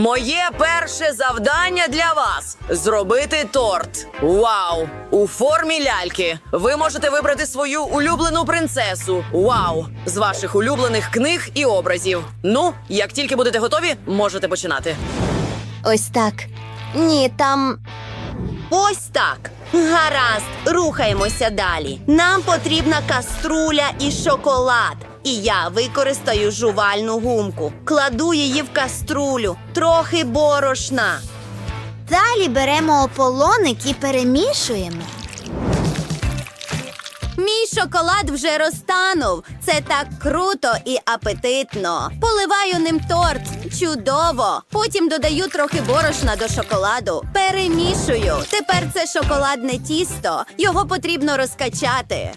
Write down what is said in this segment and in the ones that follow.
Моє перше завдання для вас зробити торт. Вау! У формі ляльки. Ви можете вибрати свою улюблену принцесу. Вау! З ваших улюблених книг і образів. Ну, як тільки будете готові, можете починати. Ось так. Ні, там. Ось так. Гаразд, рухаємося далі. Нам потрібна каструля і шоколад. І я використаю жувальну гумку. Кладу її в каструлю, трохи борошна. Далі беремо ополоник і перемішуємо. Мій шоколад вже розтанув. Це так круто і апетитно. Поливаю ним торт. Чудово. Потім додаю трохи борошна до шоколаду. Перемішую. Тепер це шоколадне тісто. Його потрібно розкачати.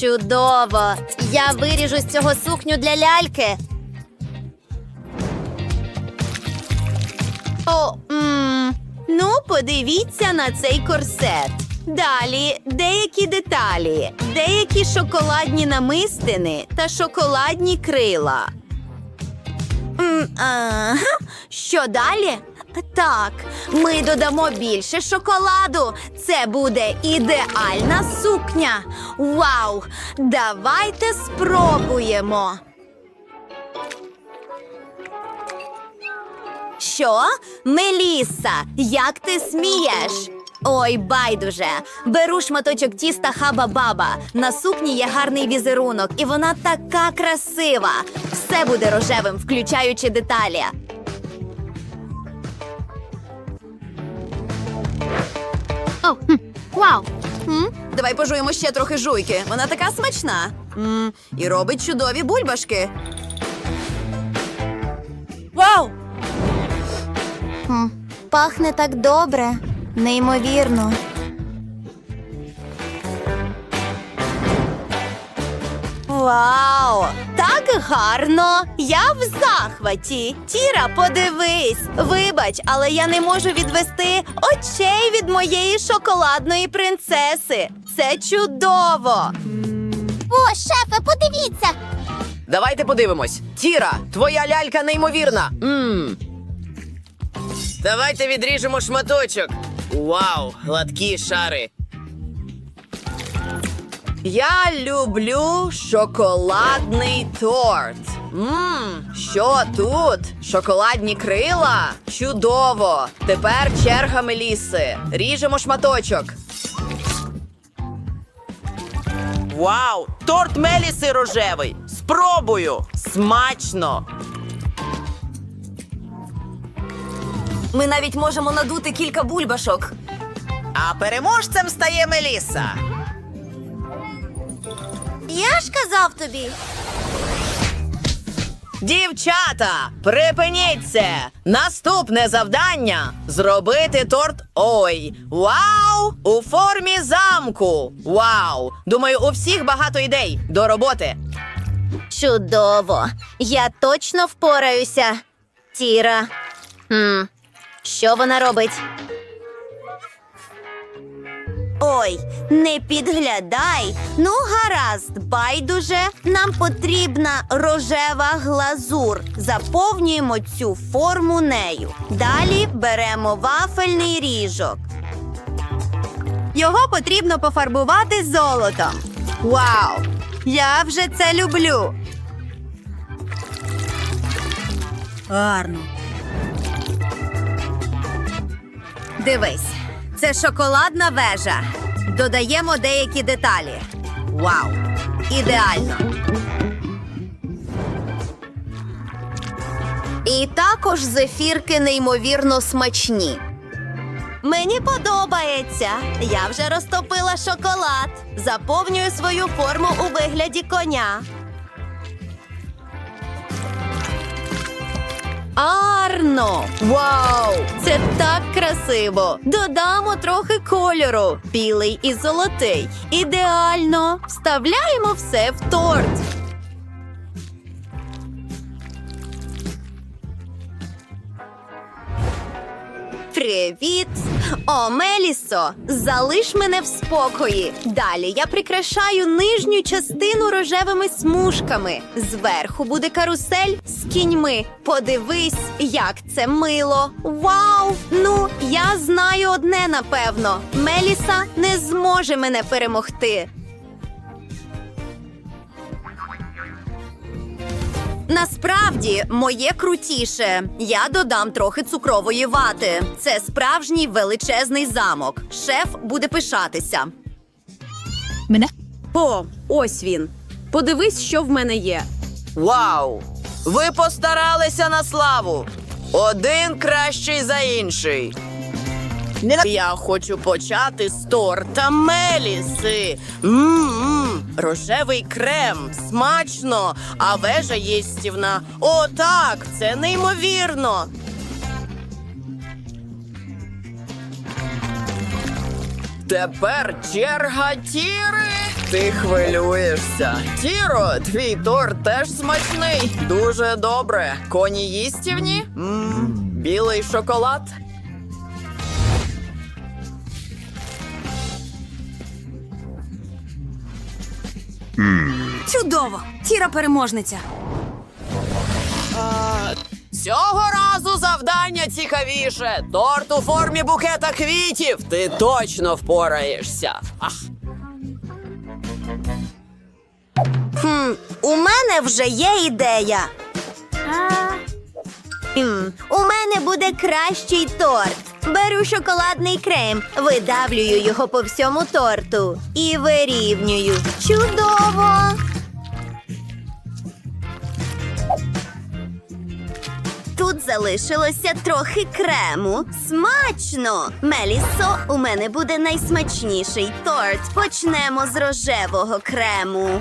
Чудово! Я виріжу з цього сукню для ляльки. О, м, ну, подивіться на цей корсет. Далі деякі деталі, деякі шоколадні намистини та шоколадні крила. М, ага. Що далі? Так, ми додамо більше шоколаду. Це буде ідеальна сукня. Вау! Давайте спробуємо. Що? Меліса, як ти смієш? Ой, байдуже. Беру шматочок тіста хаба-баба. На сукні є гарний візерунок, і вона така красива. Все буде рожевим, включаючи деталі. О, хм, вау! Хм? Давай пожуємо ще трохи жуйки. Вона така смачна. м і робить чудові бульбашки. Вау! Хм, пахне так добре. Неймовірно. Вау! Так гарно! Я в захваті. Тіра, подивись. Вибач, але я не можу відвести очей від моєї шоколадної принцеси. Це чудово. О, шефе, подивіться! Давайте подивимось. Тіра, твоя лялька неймовірна. Мм. Давайте відріжемо шматочок. Вау, гладкі шари. Я люблю шоколадний торт. Мм, що тут? Шоколадні крила? Чудово! Тепер черга Меліси. Ріжемо шматочок. Вау! Торт Меліси рожевий! Спробую! Смачно! Ми навіть можемо надути кілька бульбашок. А переможцем стає Меліса. Я ж казав тобі. Дівчата, припиніть це! Наступне завдання зробити торт. Ой! Вау! У формі замку! Вау! Думаю, у всіх багато ідей до роботи. Чудово. Я точно впораюся. Тіра. Хм. Що вона робить? Ой, не підглядай. Ну, гаразд, байдуже. Нам потрібна рожева глазур. Заповнюємо цю форму нею. Далі беремо вафельний ріжок. Його потрібно пофарбувати золотом. Вау! Я вже це люблю. Гарно. Дивись, це шоколадна вежа. Додаємо деякі деталі. Вау! Ідеально. І також зефірки неймовірно смачні. Мені подобається. Я вже розтопила шоколад. Заповнюю свою форму у вигляді коня. Арно! Вау! Це так красиво! Додамо трохи кольору. Білий і золотий. Ідеально! Вставляємо все в торт. Привіт! О, Мелісо, залиш мене в спокої. Далі я прикрашаю нижню частину рожевими смужками. Зверху буде карусель з кіньми. Подивись, як це мило. Вау! Ну, я знаю одне напевно: Меліса не зможе мене перемогти. Насправді, моє крутіше. Я додам трохи цукрової вати. Це справжній величезний замок. Шеф буде пишатися. Мене? О, ось він. Подивись, що в мене є. Вау! Ви постаралися на славу! Один кращий за інший. Я хочу почати з торта Меліси. М-м-м, рожевий крем, смачно, а вежа їстівна. О, так, це неймовірно. Тепер черга Тіри. Ти хвилюєшся. Тіро, твій торт теж смачний. Дуже добре. Коні їстівні? Мм, білий шоколад. Чудово! Тіра переможниця. Цього разу завдання цікавіше. Торт у формі букета квітів. Ти точно впораєшся. Ах. Хм, у мене вже є ідея. Хм, у мене буде кращий торт. Беру шоколадний крем, видавлюю його по всьому торту і вирівнюю. Чудово! Тут залишилося трохи крему. Смачно! Мелісо, у мене буде найсмачніший торт. Почнемо з рожевого крему.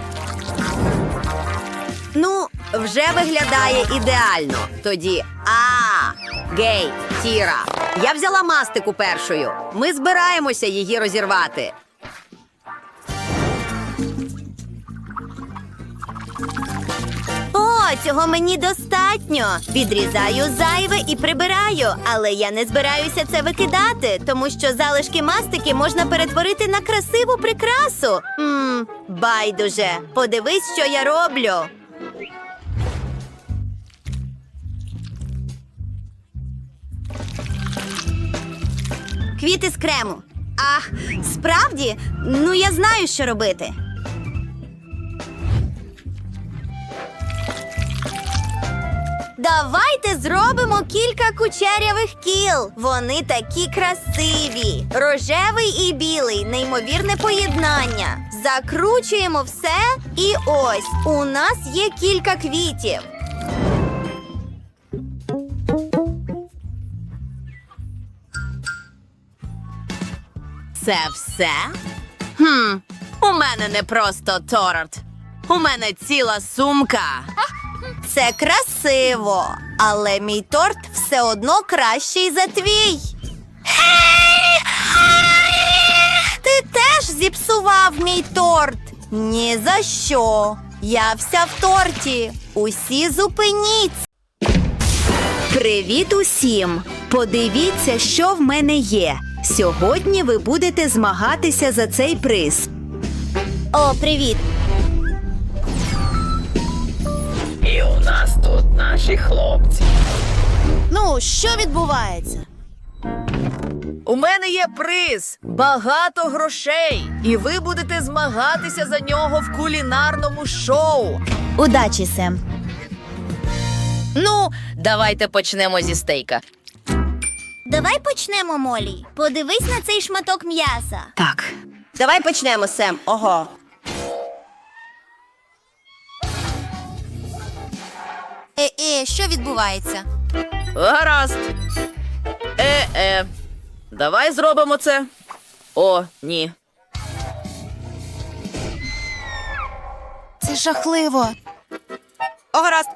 Ну, вже виглядає ідеально. Тоді а гей, Тіра. Я взяла мастику першою. Ми збираємося її розірвати. О, цього мені достатньо. Відрізаю зайве і прибираю, але я не збираюся це викидати, тому що залишки мастики можна перетворити на красиву прикрасу. Мм, байдуже. Подивись, що я роблю. Квіти з крему. Ах, справді? Ну я знаю, що робити. Давайте зробимо кілька кучерявих кіл. Вони такі красиві. Рожевий і білий неймовірне поєднання. Закручуємо все, і ось у нас є кілька квітів. Це все? Хм, у мене не просто торт. У мене ціла сумка. Це красиво, але мій торт все одно кращий за твій. Ти теж зіпсував мій торт. Ні за що. Я вся в торті. Усі зупиніться. Привіт усім! Подивіться, що в мене є. Сьогодні ви будете змагатися за цей приз. О, привіт! І у нас тут наші хлопці. Ну, що відбувається? У мене є приз, багато грошей, і ви будете змагатися за нього в кулінарному шоу. Удачі, Сем. Ну, давайте почнемо зі стейка. Давай почнемо, Молі. Подивись на цей шматок м'яса. Так. Давай почнемо, Сем. Ого. Е-е, що відбувається? Гаразд. Е-е. Давай зробимо це. О, ні. Це жахливо. О, гаразд.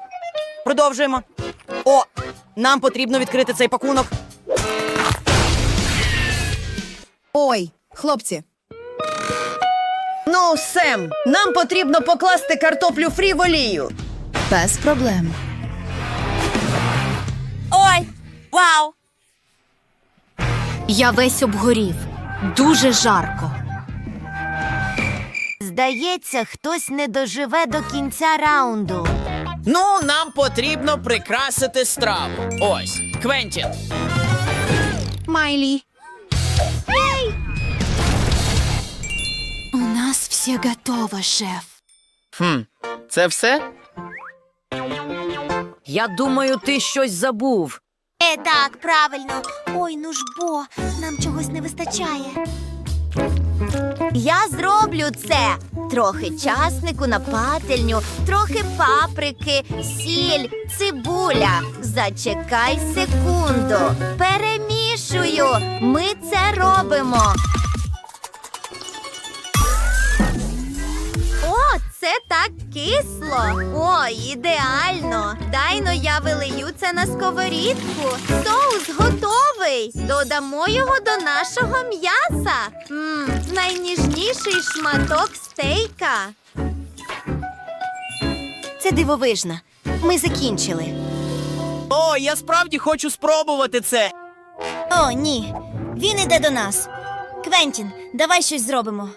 Продовжуємо. О, нам потрібно відкрити цей пакунок. Ой, хлопці. Ну, Сем, нам потрібно покласти картоплю фрі в олію. Без проблем. Ой, вау. Я весь обгорів. Дуже жарко. Здається, хтось не доживе до кінця раунду. Ну, нам потрібно прикрасити страву. Ось, Квентін. Майлі. Все готово, шеф. Хм, це все? Я думаю, ти щось забув. Е, так, правильно. Ой, ну ж бо, нам чогось не вистачає. Я зроблю це. Трохи часнику на пательню, трохи паприки, сіль, цибуля. Зачекай секунду. Перемішую. Ми це робимо. Це так кисло. О, ідеально. Дайно я вилию це на сковорідку. Соус готовий. Додамо його до нашого м'яса. Мм, найніжніший шматок стейка. Це дивовижно. Ми закінчили. О, я справді хочу спробувати це. О, ні. Він іде до нас. Квентін, давай щось зробимо.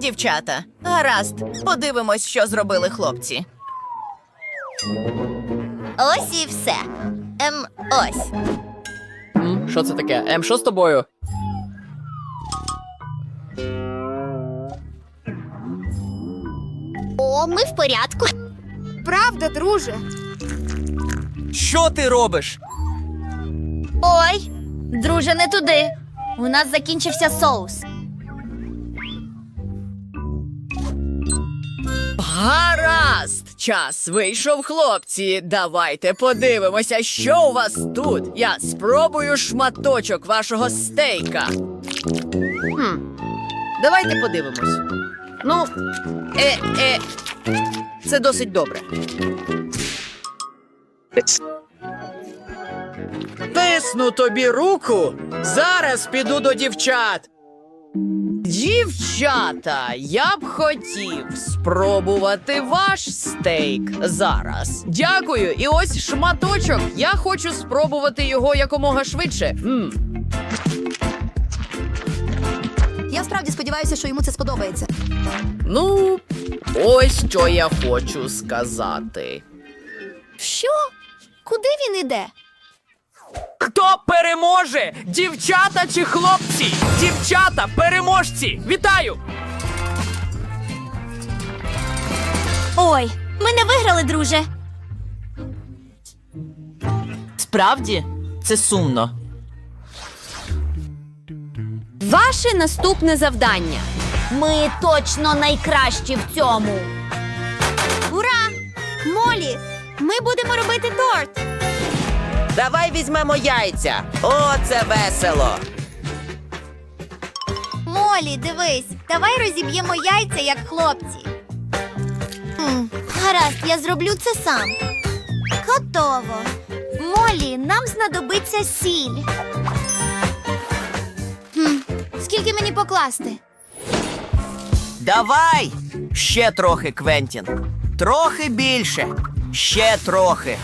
Дівчата, гаразд, подивимось, що зробили хлопці. Ось і все. Ем, ось. М, Що це таке? Ем, що з тобою? О, ми в порядку. Правда, друже. Що ти робиш? Ой, друже, не туди. У нас закінчився соус. Гаразд! Час вийшов, хлопці. Давайте подивимося, що у вас тут. Я спробую шматочок вашого стейка. Хм. Давайте подивимось. Ну, е, е, це досить добре. Тисну тобі руку. Зараз піду до дівчат. Дівчата, я б хотів спробувати ваш стейк зараз. Дякую. І ось шматочок. Я хочу спробувати його якомога швидше. М. Я справді сподіваюся, що йому це сподобається. Ну, ось що я хочу сказати. Що? Куди він іде? Хто переможе? Дівчата чи хлопці? Дівчата, переможці! Вітаю! Ой, ми не виграли, друже. Справді, це сумно. Ваше наступне завдання. Ми точно найкращі в цьому. Ура! Молі! Ми будемо робити торт. Давай візьмемо яйця. О, це весело. Молі, дивись, давай розіб'ємо яйця, як хлопці. М, гаразд, я зроблю це сам. Готово. Молі, нам знадобиться сіль. Хм, скільки мені покласти? Давай! Ще трохи, Квентін. Трохи більше. Ще трохи.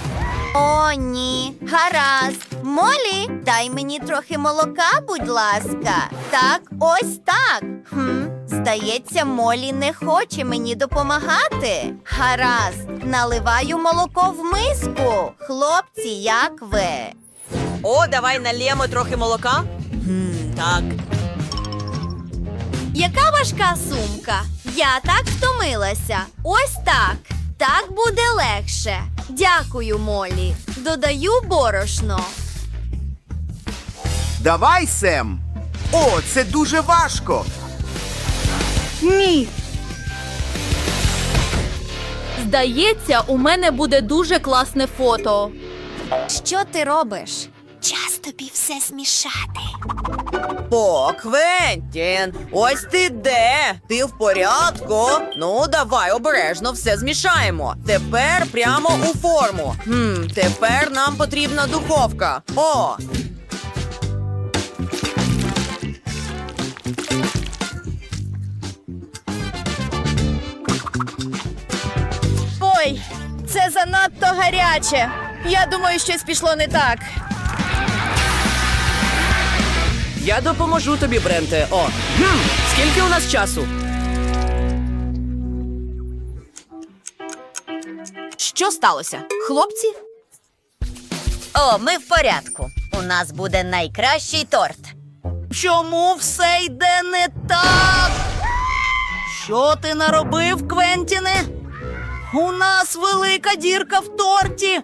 О, ні. Гаразд. Молі, дай мені трохи молока, будь ласка. Так, ось так. Хм, здається, Молі не хоче мені допомагати. Гаразд, наливаю молоко в миску. Хлопці, як ви? О, давай налємо трохи молока. Хм, так. Яка важка сумка? Я так втомилася. Ось так. Так буде легше. Дякую, Молі. Додаю борошно. Давай, Сем. О, це дуже важко. Ні. Здається, у мене буде дуже класне фото. Що ти робиш? Час тобі все змішати. О, Квентін, ось ти де? Ти в порядку? Ну, давай обережно все змішаємо. Тепер прямо у форму. Хм, тепер нам потрібна духовка. О! Ой, це занадто гаряче. Я думаю, щось пішло не так. Я допоможу тобі, Бренте. О, хм, скільки у нас часу? Що сталося? Хлопці? О, ми в порядку. У нас буде найкращий торт. Чому все йде не так? Що ти наробив, Квентіне? У нас велика дірка в торті.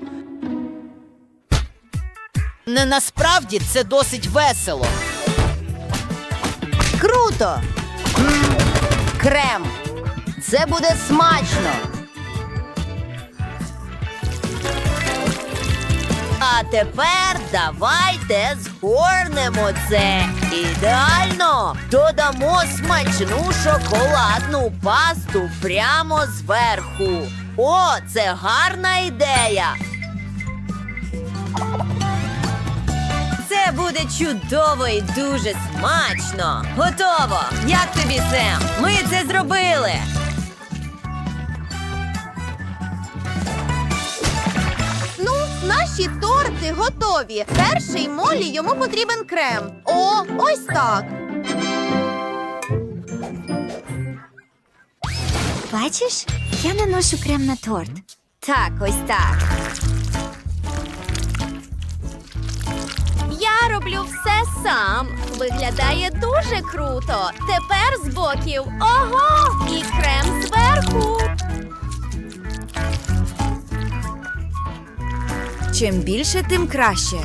Не насправді це досить весело. Круто! Крем. Це буде смачно. А тепер давайте згорнемо це ідеально. Додамо смачну шоколадну пасту прямо зверху. О, це гарна ідея. Буде чудово і дуже смачно. Готово! Як тобі, Сем? Ми це зробили. Ну, наші торти готові. Перший молі йому потрібен крем. О, ось так. Бачиш, я наношу крем на торт. Так, ось так. Роблю все сам. Виглядає дуже круто. Тепер з боків. Ого! І крем зверху. Чим більше, тим краще.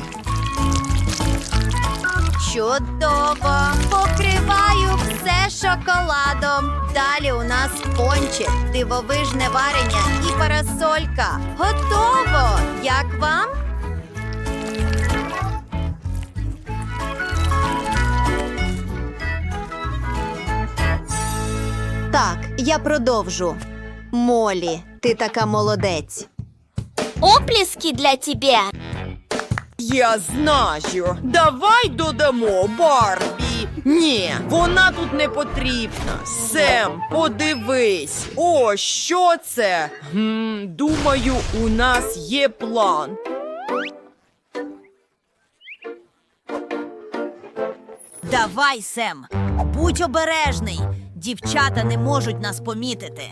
Чудово! Покриваю все шоколадом. Далі у нас пончик, дивовижне варення і парасолька. Готово! Як вам? Так, я продовжу. Молі, ти така молодець. Оплески для тебе. Я знаю. Давай додамо Барбі. Ні, вона тут не потрібна. Сем, подивись. О, що це? Гм, думаю, у нас є план. Давай, Сем, будь обережний. Дівчата не можуть нас помітити.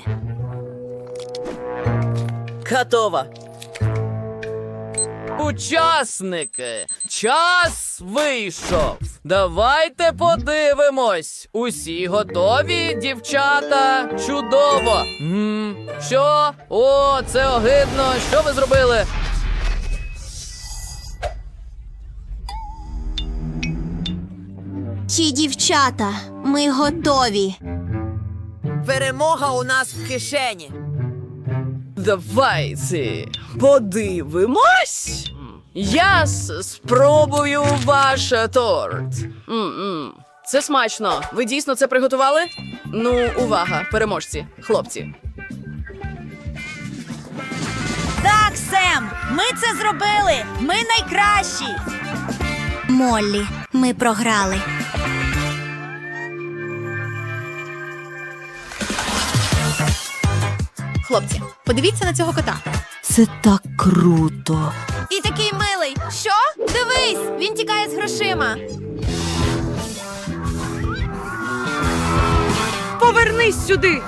Готово. Учасники, час вийшов. Давайте подивимось. Усі готові, дівчата? Чудово. м що? О, це огидно. Що ви зробили? Ті дівчата, ми готові. Перемога у нас в кишені. Давайте подивимось. Я с- спробую ваш торт. М-м. Це смачно. Ви дійсно це приготували? Ну, увага, переможці, хлопці. Так, Сем, ми це зробили. Ми найкращі. Моллі, ми програли. Хлопці, подивіться на цього кота. Це так круто. І такий милий. Що? Дивись, він тікає з грошима. Повернись сюди!